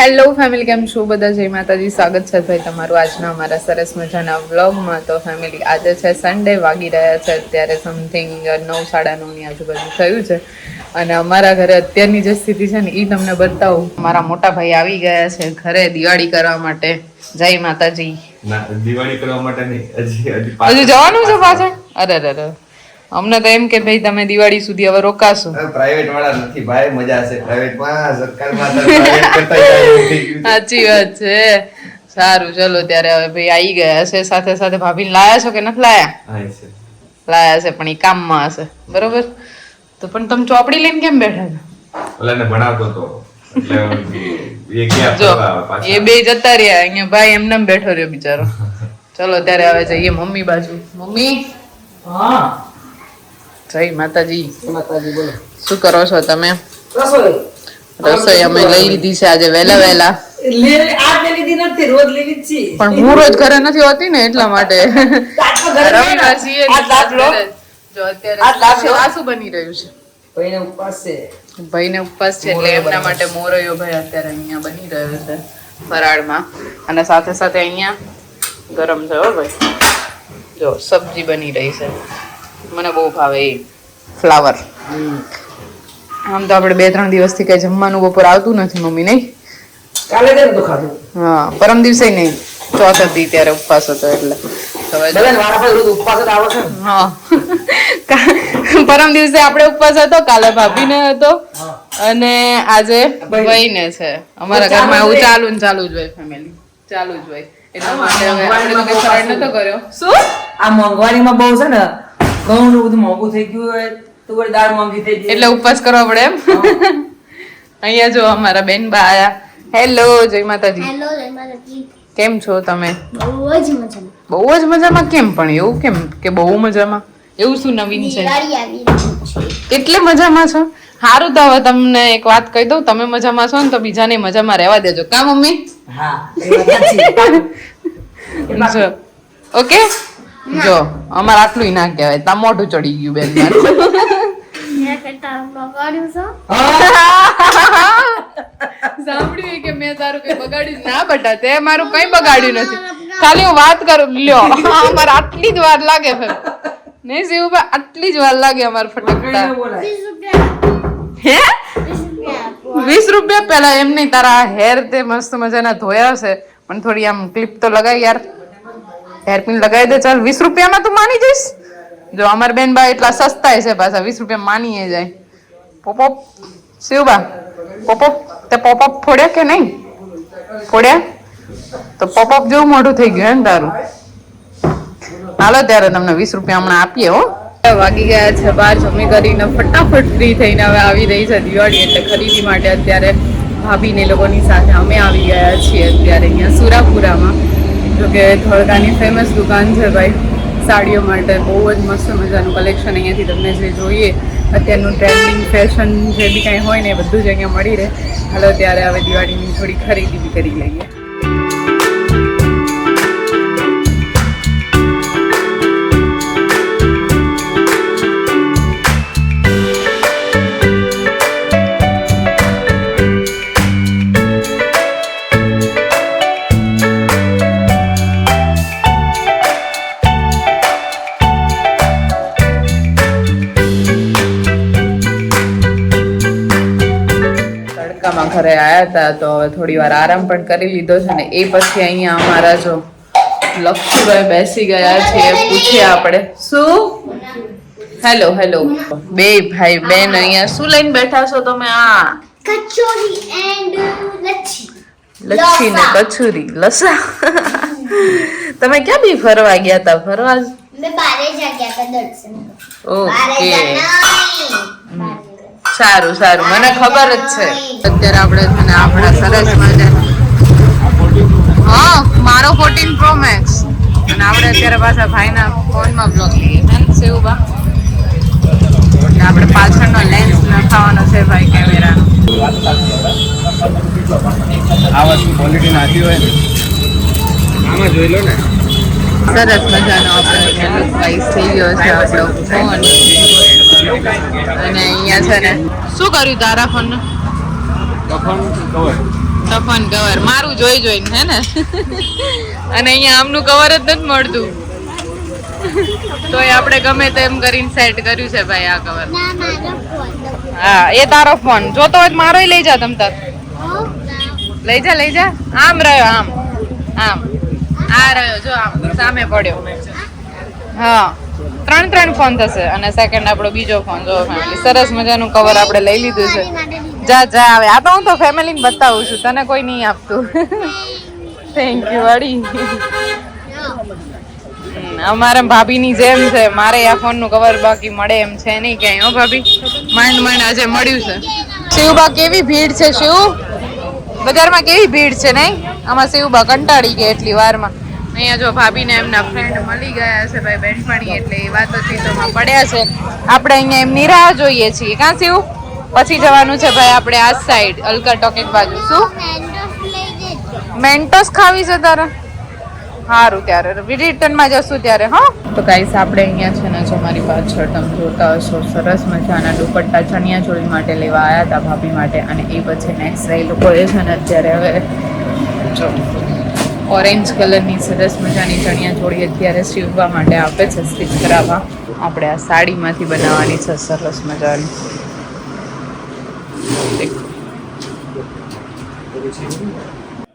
Hello family કેમ છો બધા? જય માતાજી સ્વાગત છે ભાઈ તમારું આજના અમારા સરસ મજાના વ્લોગમાં. તો ફેમિલી આજે છે સન્ડે વાગી રહ્યા છે. અત્યારે સમથિંગ નવ સાડા નવની આજુબાજુ થયું છે. અને અમારા ઘરે અત્યારની જે સ્થિતિ છે ને એ તમને બતાવું. મારા મોટા ભાઈ આવી ગયા છે ઘરે દિવાળી કરવા માટે. જય માતાજી. દિવાળી કરવા માટે નહીં. હજી જવાનું છે પાછળ અરે અરે. અમને તો એમ કે ભાઈ તમે દિવાળી સુધી હવે રોકાશો. પ્રાઇવેટ વાળા નથી ભાઈ મજા છે પ્રાઇવેટમાં તો છે. સાચી વાત છે. સારું ચલો ત્યારે હવે ભાઈ આવી ગયા છે સાથે સાથે ભાભી લાયા છો કે નથી લાયા? છે. લાયા છે પણ એ કામમાં હશે. બરોબર? તો પણ તમે ચોપડી લઈને કેમ બેઠા છો? ઓલાને ભણાવતો એટલે એ ગયા જો એ બે જતા રહ્યા. અહીંયા ભાઈ એમને એમ બેઠો રહ્યો બિચારો. ચલો ત્યારે હવે જઈએ મમ્મી બાજુ. મમ્મી? હા. જય માતાજી. માતાજી બોલો. શું કરો છો તમે? રસોઈ. રસોઈ અમે લઈ લીધી છે આજે વહેલા વહેલા. પણ હું રોજ ઘરે નથી હોતી ને એટલા માટે. શું બની રહ્યું છે. ભાઈને ઉપવાસ છે. ભાઈને ઉપવાસ છે એટલે એમના માટે મોરયો ભાઈ અત્યારે અહીંયા બની રહ્યો છે ફરાળમાં. અને સાથે સાથે અહીંયા ગરમ થયો ભાઈ. જો સબ્જી બની રહી છે. મને બહુ ભાવે એ ફ્લાવર આમ તો આપણે બે ત્રણ દિવસથી કઈ જમવાનું બપોર આવતું નથી મમ્મી નહીં? કાલે કેમ તો ખાધું? હા પરમ દિવસે નહીં. ચોથ હતી ત્યારે ઉપવાસ હતો એટલે. જો- જ પરમ દિવસે આપણે ઉપવાસ હતો કાલે ભાભીને હતો. અને આજે ભાઈને. છે. અમારા ઘરમાં એવું જ ચાલુ ને ચાલુ જ હોય ફેમિલી ચાલુ જ હોય. એટલા માટે હવે આપણે તો કઈ નતો કર્યો. શું? આ મોંઘવારીમાં બહુ છે ને ઘઉં ને બધું મોંઘું થઈ ગયું હોય તુવેર દાળ મોંઘી થઈ ગઈ એટલે ઉપવાસ કરવો પડે એમ? અહીંયા જો અમારા બેન બા આયા. હેલો જય માતાજી. હેલો જય માતાજી. કેમ છો તમે? બહુ જ મજામાં. બહુ જ મજામાં? કેમ પણ? એવું કેમ કે બહુ મજામાં? એવું શું નવીન છે? એટલે મજામાં છો? સારું તો હવે તમને એક વાત કહી દઉં. તમે મજામાં છો ને તો બીજાને મજામાં રહેવા દેજો. કા મમ્મી? હા એ વાત જો. ઓકે જો અમારે આટલું ના કહેવાય. તા મોઢું ચડી ગયું બેન બગાડ્યું સાંભળ્યું કે મેં તારું કઈ બગાડ્યું ના બટા તે મારું કઈ બગાડ્યું નથી. ખાલી હું વાત કરું લ્યો. અમારે આટલી જ વાર લાગે ફેર નહીં શિવભાઈ આટલી જ વાર લાગે અમારે રૂપિયા. હે? વીસ રૂપિયા. આપો. વીસ રૂપિયા? પેલા એમ નહીં તારા હેર તે મસ્ત મજાના ધોયા છે પણ થોડી આમ ક્લિપ તો લગાવી યાર. હેર પિન લગાવી દે, ચાલ, વીસ રૂપિયામાં તું માની જઈશ? જો અમાર બેન બા એટલા સસ્તા છે પાછા, વીસ રૂપિયા માનીએ જાય. પોપોપ શિવબા પોપોપ તે પોપોપ ફોડ્યા કે નહીં? ફોડ્યા? તો પોપોપ જેવું મોઢું થઈ ગયું, એમ તારું. હાલો, ત્યારે તમને વીસ રૂપિયા હમણાં આપીએ, હો. વાગી ગયા છે બાર જમી કરીને ફટાફટ ફ્રી થઈને હવે આવી રહી છે દિવાળી એટલે ખરીદી માટે અત્યારે ભાભીને લોકોની સાથે અમે આવી ગયા છીએ અત્યારે અહીંયા સુરાપુરામાં. જો કે ધોળકાની ફેમસ દુકાન છે ભાઈ, સાડીઓ માટે. બહુ જ મસ્ત મજાનું કલેક્શન અહીંયાથી તમને જે જોઈએ, અત્યારનું ટ્રેન્ડિંગ ફેશન જે બી કાંઈ હોય ને એ બધું જ અહીંયા મળી રહે. હાલો, ત્યારે હવે દિવાળીની થોડી ખરીદી બી કરી લઈએ. તડકામાં ઘરે આવ્યા હતા તો હવે થોડી વાર આરામ પણ કરી લીધો છે ને એ પછી અહીંયા અમારા જો લક્ષુભાઈ બેસી ગયા છે પૂછીએ આપણે. શું? હેલો હેલો બે ભાઈ બેન અહીંયા શું લઈને બેઠા છો તમે? આ કચોરી એન્ડ લચ્છી. લચ્છી ને કચુરી લસા. તમે ક્યાં બી ફરવા ગયા હતા ફરવા મેં બારે જ ગયા હતા દર્શન બારે ઓકે. જા નહીં. સારું સારું. મને ખબર જ છે. અત્યારે આપણે છે ને આપણા સરસ મજા હા મારો 14 પ્રો મેક્સ અને આપણે અત્યારે પાછા ભાઈના ફોનમાં બ્લોગ લઈએ છે ને સેવબા આપણે પાછળનો લેન્સ નખાવાનો છે ભાઈ કેમેરાનો આ વસ્તુ ક્વોલિટી નાખી હોય ને. આમાં જોઈ લો ને. સરસ મજાનો આપણે લુક વાઇઝ થઈ ગયો છે આપણો ફોન અને અહીંયા છે ને શું કર્યું તારા ફોન કફન કવર મારું જોઈ જોઈને હે ને? અને અહીંયા આમનું કવર જ નથી મળતું. તોય આપણે ગમે તેમ કરીને સેટ કર્યું છે ભાઈ આ કવર હા એ તારો ફોન જોતો હોય મારોય લઈ જા તમ તાર. લઈ જા લઈ જા. આમ રહ્યો આમ. આમ. આ રહ્યો જો આમ. સામે પડ્યો. હા. ત્રણ ત્રણ ફોન થશે અને સેકન્ડ આપણો બીજો ફોન, જો સરસ મજાનું કવર આપણે લઈ લીધું છે. જા જા, આવે. આ તો હું તો ફેમિલીને બતાવું છું. તને કોઈ નહીં આપતું. થેન્ક યુ વડી અમારે ભાભીની જેમ છે. મારે આ ફોનનું કવર બાકી મળે એમ છે નહીં ક્યાંય, હો ભાભી? માંડ માંડ, આજે મળ્યું છે. શિવબા કેવી ભીડ છે, શિવ? બજારમાં કેવી ભીડ છે, નહીં? આમાં શિવબા કંટાળી ગયા એટલી વારમાં. અહીંયા જો ભાભીને એમના ફ્રેન્ડ મળી ગયા છે ભાઈ બેનપણી એટલે એ વાતોચીતોમાં પડ્યા છે. આપણે અહીંયા એમની રાહ જોઈએ છીએ. કાં શિવ પછી જવાનું છે ભાઈ આપણે આ સાઈડ અલકા ટોકેટ બાજુ. શું? મેન્ટોસ ખાવી છે તારા? સારું ત્યારે. રિટર્નમાં જશું ત્યારે, હા. તો ગાઈસ આપણે અહીંયા છે ને જો મારી પાછળ તમે જોતા હશો, સરસ મજાના દુપટ્ટા ચણિયા ચોળી માટે લેવા આવ્યા હતા ભાભી માટે. અને એ પછી નેક્સ્ટ એ લોકોએ છે ને અત્યારે હવે જો ઓરેન્જ કલરની સરસ મજાની ચણિયા ચોળી અત્યારે સીવવા માટે આપે છે સ્ટીચ કરાવવા. આપણે આ સાડીમાંથી બનાવવાની છે, સરસ મજાની.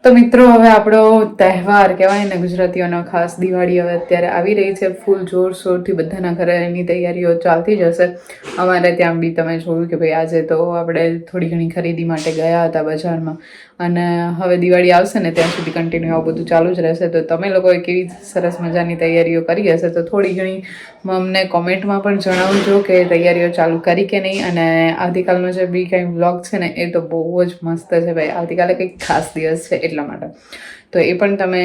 તો મિત્રો, હવે આપણો તહેવાર કહેવાય ને ગુજરાતીઓનો, ખાસ દિવાળી હવે અત્યારે આવી રહી છે. ફૂલ જોરશોરથી બધાના ઘરે એની તૈયારીઓ ચાલતી જ હશે અમારે ત્યાં બી તમે જોયું કે ભાઈ આજે તો આપણે થોડી ઘણી ખરીદી માટે ગયા હતા બજારમાં. અને હવે દિવાળી આવશે ને ત્યાં સુધી કન્ટિન્યુ આવું બધું ચાલુ જ રહેશે. તો તમે લોકોએ કેવી સરસ મજાની તૈયારીઓ કરી હશે તો થોડી ઘણી અમને કોમેન્ટમાં પણ જણાવજો કે તૈયારીઓ ચાલુ કરી કે નહીં. અને આવતીકાલનો જે બી કંઈ વ્લોગ છે ને એ તો બહુ જ મસ્ત છે ભાઈ. આવતીકાલે કંઈક ખાસ દિવસ છે એટલા માટે. તો એ પણ તમે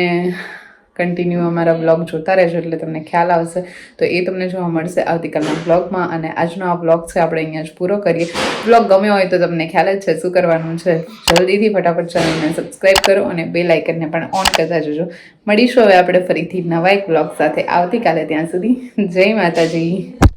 કન્ટિન્યુ અમારા બ્લોગ જોતા રહેજો એટલે તમને ખ્યાલ આવશે. તો એ તમને જોવા મળશે આવતીકાલના બ્લોગમાં અને આજનો આ બ્લોગ છે, આપણે અહીંયા જ પૂરો કરીએ. બ્લોગ ગમ્યો હોય તો તમને ખ્યાલ જ છે શું કરવાનું છે. જલ્દીથી ફટાફટ ચેનલને સબસ્ક્રાઈબ કરો અને બે લાઇકનને પણ ઓન કરતા જજો. મળીશું હવે આપણે ફરીથી નવા એક બ્લોગ સાથે. આવતીકાલે ત્યાં સુધી જય માતાજી.